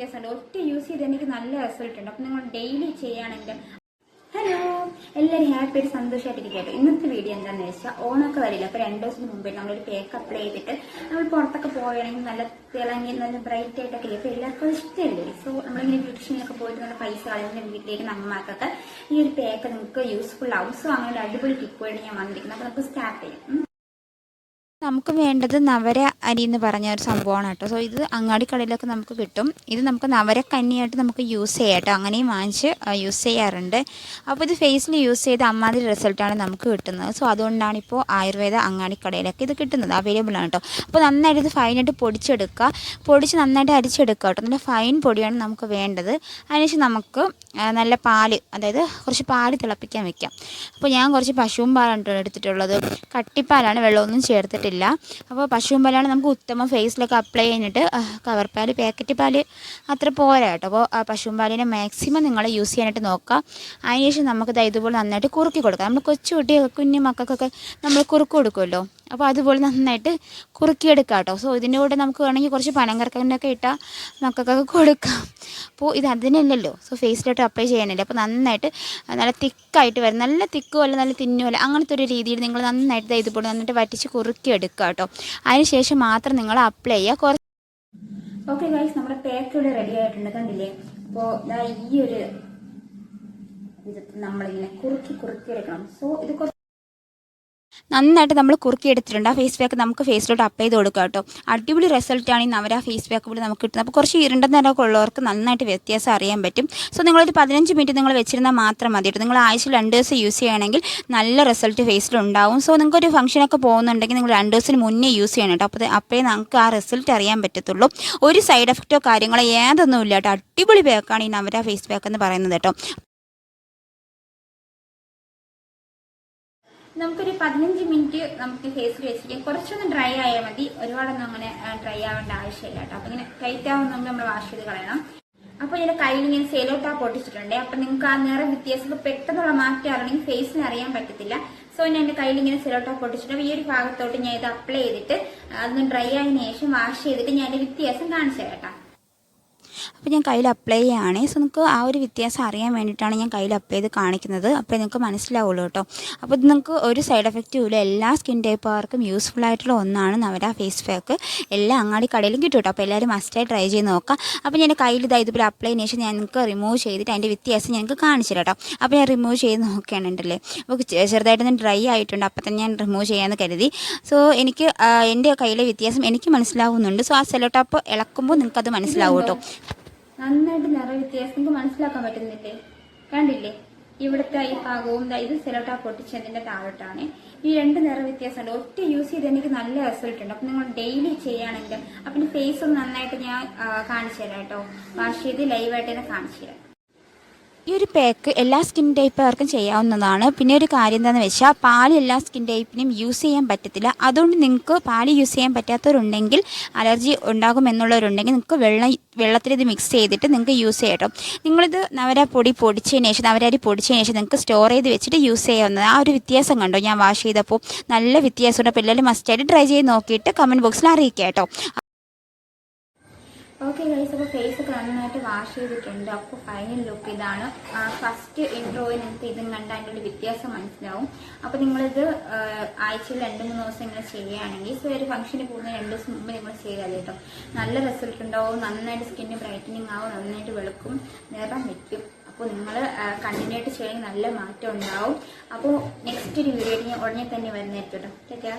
വ്യത്യാസമുണ്ട് ഒറ്റ യൂസ് ചെയ്ത് എനിക്ക് നല്ല റിസൾട്ട് ഉണ്ട്. അപ്പം നിങ്ങൾ ഡെയിലി ചെയ്യുകയാണെങ്കിൽ ഹലോ എല്ലാവരും ഹാപ്പി ആയിട്ട് സന്തോഷമായിട്ടിരിക്കട്ടെ കേട്ടോ. ഇന്നത്തെ വീഡിയോ എന്താണെന്ന് വെച്ചാൽ ഓണൊക്കെ വരില്ല? അപ്പോൾ രണ്ട് ദിവസത്തിന് മുമ്പേ നമ്മളൊരു കേക്ക് അപ്ലൈ ചെയ്തിട്ട് നമ്മൾ പുറത്തൊക്കെ പോവുകയാണെങ്കിൽ നല്ല തിളങ്ങി നല്ല ബ്രൈറ്റ് ആയിട്ടൊക്കെ ഇപ്പൊ എല്ലാവർക്കും ഇഷ്ടമല്ലേ? സോ നമ്മളിങ്ങനെ ബ്യൂട്ടീഷ്യനൊക്കെ പോയിട്ട് നല്ല പൈസ കളയുന്ന വീട്ടിലേക്ക് അമ്മമാർക്കൊക്കെ ഈ ഒരു പേക്ക് നിങ്ങൾക്ക് യൂസ്ഫുൾ ആവും. സോ അങ്ങനെ ഒരു അടിപൊളി ടിപ്പുമായിട്ട് ഞാൻ വന്നിരിക്കുന്നത്. അപ്പോൾ നമുക്ക് സ്റ്റാർട്ട് ചെയ്യാം. നമുക്ക് വേണ്ടത് നവര അരി എന്ന് പറഞ്ഞ ഒരു സംഭവമാണ് കേട്ടോ. സോ ഇത് അങ്ങാടി കടയിലൊക്കെ നമുക്ക് കിട്ടും. ഇത് നമുക്ക് നവര കന്നിയായിട്ട് നമുക്ക് യൂസ് ചെയ്യാം കേട്ടോ. അങ്ങനെയും വാങ്ങിച്ച് യൂസ് ചെയ്യാറുണ്ട്. അപ്പോൾ ഇത് ഫേസിൽ യൂസ് ചെയ്ത് അമ്മാതിരി റിസൾട്ടാണ് നമുക്ക് കിട്ടുന്നത്. സോ അതുകൊണ്ടാണ് ഇപ്പോൾ ആയുർവേദ അങ്ങാടി കടയിലൊക്കെ ഇത് കിട്ടുന്നത്. അവൈലബിൾ ആണ് കേട്ടോ. അപ്പോൾ നന്നായിട്ട് ഇത് ഫൈനായിട്ട് പൊടിച്ചെടുക്കുക. പൊടിച്ച് നന്നായിട്ട് അരിച്ചെടുക്കുക കേട്ടോ. നല്ല ഫൈൻ പൊടിയാണ് നമുക്ക് വേണ്ടത്. അതിനുശേഷം നമുക്ക് നല്ല പാൽ അതായത് കുറച്ച് പാൽ തിളപ്പിക്കാൻ വെക്കാം. അപ്പോൾ ഞാൻ കുറച്ച് പശുവും പാലാണ് എടുത്തിട്ടുള്ളത്. കട്ടിപ്പാലാണ് വെള്ളമൊന്നും ചേർത്തിട്ടില്ല. അപ്പോൾ പശുവും പാലാണ് നമുക്ക് ഉത്തമം. ഫേസിലൊക്കെ അപ്ലൈ ചെയ്തിട്ട് കവർ പാൽ പാക്കറ്റ് പാൽ അത്ര പോരാ കേട്ടോ. അപ്പോൾ പശുവും പാലിനെ മാക്സിമം നിങ്ങൾ യൂസ് ചെയ്യാനായിട്ട് നോക്കുക. അതിനുശേഷം നമുക്ക് ഇതുപോലെ നന്നായിട്ട് കുറുക്കി കൊടുക്കാം. നമ്മൾ കൊച്ചു കുട്ടി കുഞ്ഞു മക്കൾക്കൊക്കെ നമ്മൾ കുറുക്ക് കൊടുക്കുമല്ലോ. അപ്പോൾ അതുപോലെ നന്നായിട്ട് കുറുക്കിയെടുക്കാം കേട്ടോ. സോ ഇതിന്റെ കൂടെ നമുക്ക് വേണമെങ്കിൽ കുറച്ച് പനങ്കർക്കനൊക്കെ ഇട്ടാൽ മക്കൾക്കൊക്കെ കൊടുക്കാം. അപ്പോൾ ഇത് അതിനല്ലല്ലോ. So ഫേസിലോട്ട് apply ചെയ്യാനല്ലേ. അപ്പോൾ നന്നായിട്ട് നല്ല തിക്കായിട്ട് വരും. നല്ല തിക്കുമല്ല നല്ല തിന്നുമല്ല അങ്ങനത്തെ ഒരു രീതിയിൽ നിങ്ങൾ നന്നായിട്ട് ഇതുപോലെ നന്നായിട്ട് വറ്റിച്ച് കുറുക്കി എടുക്കുക കേട്ടോ. അതിനുശേഷം മാത്രം നിങ്ങൾ അപ്ലൈ ചെയ്യുക. കുറച്ച് ഓക്കെ ഗൈസ് നമ്മുടെ പേക്ക് ഇവിടെ റെഡി ആയിട്ടുണ്ട് കണ്ടില്ലേ? അപ്പോൾ ഈ ഒരു വിധത്തിൽ നമ്മളിങ്ങനെ കുറുക്കി കുറുക്കി എടുക്കണം. സോ ഇത് നന്നായിട്ട് നമ്മൾ കുറുക്കി എടുത്തിട്ടുണ്ട്. ആ ഫേസ് പാക്ക് നമുക്ക് ഫേസിലോട്ട് അപ്ലൈ ചെയ്ത് കൊടുക്കുക കേട്ടോ. അടിപൊളി റിസൾട്ടാണ് ഈ നവര ഫേസ് പാക്ക് കൂടി നമുക്ക് കിട്ടുന്നത്. അപ്പോൾ കുറച്ച് ഇരുണ്ട നിറമൊക്കെ ഉള്ളവർക്ക് നന്നായിട്ട് വ്യത്യാസം അറിയാൻ പറ്റും. സോ നിങ്ങളൊരു പതിനഞ്ച് മിനിറ്റ് നിങ്ങൾ വെച്ചിരുന്നാൽ മാത്രം മതി കേട്ടോ. നിങ്ങൾ ആഴ്ചയിൽ രണ്ട് ദിവസം യൂസ് ചെയ്യുകയാണെങ്കിൽ നല്ല റിസൾട്ട് ഫേസിലുണ്ടാവും സോ നിങ്ങൾക്ക് ഒരു ഫംഗ്ഷനൊക്കെ പോകുന്നുണ്ടെങ്കിൽ നിങ്ങൾ രണ്ട് ദിവസത്തിന് മുന്നേ യൂസ് ചെയ്യണം കേട്ടോ. അപ്പോൾ അപ്പോഴേ നമുക്ക് ആ റിസൾട്ട് അറിയാൻ പറ്റത്തുള്ളൂ. ഒരു സൈഡ് എഫക്റ്റോ കാര്യങ്ങളോ ഏതൊന്നും ഇല്ല കേട്ടോ. അടിപൊളി പാക്കാണ് ഈ നവര ഫേസ് പാക്ക് എന്ന് പറയുന്നത് കേട്ടോ. നമുക്കൊരു പതിനഞ്ച് മിനിറ്റ് നമുക്ക് ഫേസിൽ വെച്ചിരിക്കാം. കുറച്ചൊന്ന് ഡ്രൈ ആയാൽ മതി. ഒരുപാടൊന്നും അങ്ങനെ ഡ്രൈ ആവേണ്ട ആവശ്യമില്ല കേട്ടോ. അപ്പൊ ഇങ്ങനെ ടൈറ്റ് ആവുന്ന നമ്മൾ വാഷ് ചെയ്ത് കളയണം. അപ്പൊ ഇതിന്റെ കയ്യിൽ ഇങ്ങനെ സെലോ ടാപ്പ് ഒട്ടിച്ചിട്ടുണ്ട് അപ്പൊ നിങ്ങൾക്ക് ആ നിറ വ്യത്യാസം പെട്ടെന്നുള്ള മാറ്റം അറിയണമെങ്കിൽ ഫേസിന് അറിയാൻ പറ്റത്തില്ല. സോ ഞാൻ എന്റെ കയ്യിൽ ഇങ്ങനെ സെലോ ടാപ്പ് ഒട്ടിച്ചിട്ടുണ്ട് ഈ ഒരു ഭാഗത്തോട്ട് ഞാൻ ഇത് അപ്ലൈ ചെയ്തിട്ട് അതൊന്ന് ഡ്രൈ ആയതിനു ശേഷം വാഷ് ചെയ്തിട്ട് ഞാൻ അതിന്റെ വ്യത്യാസം കാണിച്ചു തരാം അപ്പോൾ ഞാൻ കയ്യിൽ അപ്ലൈ ചെയ്യുകയാണേ. സോ നിങ്ങൾക്ക് ആ ഒരു വ്യത്യാസം അറിയാൻ വേണ്ടിയിട്ടാണ് ഞാൻ കയ്യിൽ അപ്ലൈ ചെയ്ത് കാണിക്കുന്നത്. അപ്പോൾ നിങ്ങൾക്ക് മനസ്സിലാവുള്ളൂ കേട്ടോ. അപ്പോൾ ഇത് നിങ്ങൾക്ക് ഒരു സൈഡ് എഫക്റ്റും ഇല്ല. എല്ലാ സ്കിൻ ടൈപ്പുകാർക്കും യൂസ്ഫുൾ ആയിട്ടുള്ള ഒന്നാണ് നവര ഫേസ് പാക്ക് എല്ലാ അങ്ങാടി കടയിലും കിട്ടും കേട്ടോ. അപ്പോൾ എല്ലാവരും മസ്റ്റായി ട്രൈ ചെയ്ത് നോക്കാം. അപ്പോൾ ഞാൻ കയ്യിൽ ഇതാ ഇതുപോലെ അപ്ലൈ ചെയ്തതിന് ശേഷം ഞാൻ നിങ്ങൾക്ക് റിമൂവ് ചെയ്തിട്ട് അതിന്റെ വ്യത്യാസം ഞങ്ങൾക്ക് കാണിച്ചു കേട്ടോ. അപ്പോൾ ഞാൻ റിമൂവ് ചെയ്ത് നോക്കുകയാണുണ്ടല്ലേ. അപ്പോൾ ചെറുതായിട്ട് ചെറുതായിട്ടൊന്ന് ഡ്രൈ ആയിട്ടുണ്ട്. അപ്പോൾ തന്നെ ഞാൻ റിമൂവ് ചെയ്യാമെന്ന് കരുതി. സോ എനിക്ക് എന്റെ കയ്യിലെ വ്യത്യാസം എനിക്ക് മനസ്സിലാവുന്നുണ്ട്. സോ ആ സെലോ ടാപ്പ് ഇളക്കുമ്പോൾ നിങ്ങൾക്കത് മനസ്സിലാവും കേട്ടോ. നന്നായിട്ട് നിറ വ്യത്യാസം. നിങ്ങൾക്ക് മനസ്സിലാക്കാൻ പറ്റുന്നില്ലേ? കണ്ടില്ലേ? ഇവിടുത്തെ ഈ ഭാഗവും ഇത് സെലോട്ടാ പൊട്ടിച്ചതിന്റെ താഴോട്ടാണ്. ഈ രണ്ട് നിറ വ്യത്യാസമുണ്ട്. ഒറ്റ യൂസ് ചെയ്ത് എനിക്ക് നല്ല റിസൾട്ട് ഉണ്ട്. അപ്പൊ നിങ്ങൾ ഡെയിലി ചെയ്യുകയാണെങ്കിൽ അപ്പൊ ഫേസ് ഒന്ന് നന്നായിട്ട് ഞാൻ കാണിച്ചു തരാം കേട്ടോ. വാഷ് ചെയ്ത് ലൈവായിട്ട് തന്നെ കാണിച്ചു തരാം ഈ ഒരു പാക്ക് എല്ലാ സ്കിൻ ടൈപ്പുകാർക്കും ചെയ്യാവുന്നതാണ്. പിന്നെ ഒരു കാര്യം എന്താണെന്ന് വെച്ചാൽ പാൽ എല്ലാ സ്കിൻ ടൈപ്പിനും യൂസ് ചെയ്യാൻ പറ്റത്തില്ല. അതുകൊണ്ട് നിങ്ങൾക്ക് പാൽ യൂസ് ചെയ്യാൻ പറ്റാത്തവരുണ്ടെങ്കിൽ അലർജി ഉണ്ടാകുമെന്നുള്ളവരുണ്ടെങ്കിൽ നിങ്ങൾക്ക് വെള്ളം വെള്ളത്തിൽ ഇത് മിക്സ് ചെയ്തിട്ട് നിങ്ങൾക്ക് യൂസ് ചെയ്യാം കേട്ടോ നിങ്ങളിത് നവര പൊടി പൊടിച്ചതിന് ശേഷം നവരാരി പൊടിച്ചതിന് ശേഷം നിങ്ങൾക്ക് സ്റ്റോർ ചെയ്ത് വെച്ചിട്ട് യൂസ് ചെയ്യാവുന്നത് ആ ഒരു വ്യത്യാസം കണ്ടോ? ഞാൻ വാഷ് ചെയ്തപ്പോൾ നല്ല വ്യത്യാസമുണ്ട്. അപ്പോൾ എല്ലാവരും മസ്റ്റായിട്ട് ട്രൈ ചെയ്ത് നോക്കിയിട്ട് കമന്റ് ബോക്സിൽ അറിയിക്കാം കേട്ടോ ഗൈസ് അപ്പോൾ ഫേസ് ഒക്കെ നന്നായിട്ട് വാഷ് ചെയ്തിട്ടുണ്ട്. അപ്പോൾ ഫൈനൽ ലുക്ക് ഇതാണ്. ഫസ്റ്റ് ഇൻട്രോയിൽ നിങ്ങൾക്ക് ഇതും കണ്ട് അതിന്റെ ഒരു വ്യത്യാസം മനസ്സിലാവും. അപ്പോൾ നിങ്ങളിത് ആഴ്ചയിൽ രണ്ട് മൂന്ന് ദിവസം ഇങ്ങനെ ചെയ്യുകയാണെങ്കിൽ സോ ഒരു ഫംഗ്ഷന് പോകുന്ന രണ്ട് ദിവസം മുമ്പ് നിങ്ങൾ ചെയ്താൽ കേട്ടോ നല്ല റിസൾട്ട് ഉണ്ടാവും. നന്നായിട്ട് സ്കിന്ന് ബ്രൈറ്റനിങ് ആവും. നന്നായിട്ട് വെളുക്കും. നിറം വെക്കും. അപ്പോൾ നിങ്ങൾ കണ്ടിന്യൂ ആയിട്ട് ചെയ്യണമെങ്കിൽ നല്ല മാറ്റം ഉണ്ടാവും. അപ്പോൾ നെക്സ്റ്റ് ഒരു വീഡിയോ ഞാൻ ഉടനെ തന്നെ വരുന്നേറ്റോ കേട്ടോ